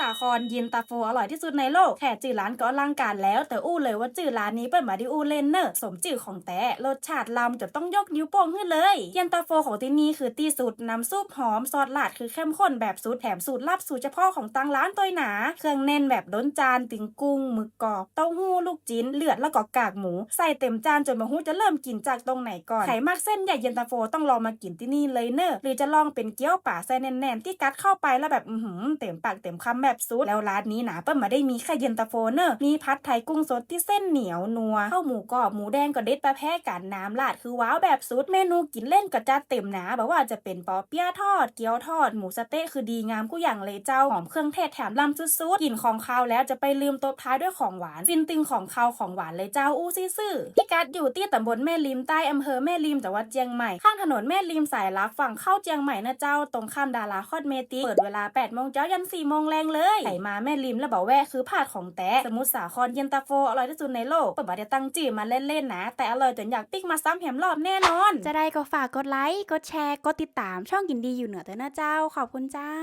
สาครย็นตาโฟอร่อยที่สุดในโลกแค่จื่อร้านก็อลังการแล้ว แต่อู้เลยว่าจื่อร้านนี้เปิดมาที่อู้เลนเนอะสมจื่อของแต่รสชาติลำจนต้องยกนิ้วโป้งขึ้นเลยย็นตาโฟของที่นี่คือตีสุดน้ำซุปหอมซอสลาดคือเข้มข้นแบบสูตรแถมสูตรลับสูตรเฉพาะของตังร้านตัวหนา เครื่องแน่นแบบล้นจานถึงกุ้งหมึกกรอบเต้าหู้ลูกจิ้นเลือดแล้วก็กากหมู ใส่เต็มจานจนมาหูจะเริ่มกินจากตรงไหนก่อนใครมากเส้นใหญ่เย็นตาโฟต้องลองมากินที่นี่เลยเนอะหรือจะลองเป็นเกี๊ยวป่าไส้แน่นๆที่กัดเข้าไปแล้วแบบอือหือเต็มปากเต็มคำแบบแบบสุด แล้วร้านนี้นะเปิ้ลมาได้มีแค่เย็นตาโฟเนอะมีพัดไทยกุ้งสดที่เส้นเหนียวนัวข้าวหมูกรอบหมูแดงก็เด็ดประแพ้กันน้ำราดคือว้าวแบบสุดเมนูกินเล่นก็จัดเต็มหนาแบบว่าจะเป็นปอเปี๊ยะทอด เกี๊ยวทอด หมูสะเต๊ะคือดีงามกูอย่างเลยเจ้าหอมเครื่องเทศแถมลำสุดๆกลิ่นของคาวแล้วจะไปลืมตบท้ายด้วยของหวานฟินตึงของคาวของหวานเลยเจ้าอู้ซื่อๆพี่กัดอยู่ที่ตำบลแม่ริมใต้อำเภอแม่ริมจังหวัดเชียงใหม่ข้างถนนแม่ริมสายลักฝั่งเข้าเชียงใหม่นะเจ้าตรงข้ามดาราคอดเมติเปิดเวลา8โมงเช้ายัน4โมงแรงเลยไข่มาแม่ริมแล้วบอกแวะคือผาดของแต่สมุทรสาครเย็นตาโฟอร่อยที่สุดในโลกเปิดมาได้ตั้งจื่อมาเล่นๆนะ แต่อร่อยจนอยากปิ๊กมาซ้ำแหมรอบแน่นอน จะได้ก็ฝากกดไลค์กดแชร์กดติดตามช่องกินดีอยู่เหนือเตอนะเจ้าขอบคุณเจ้า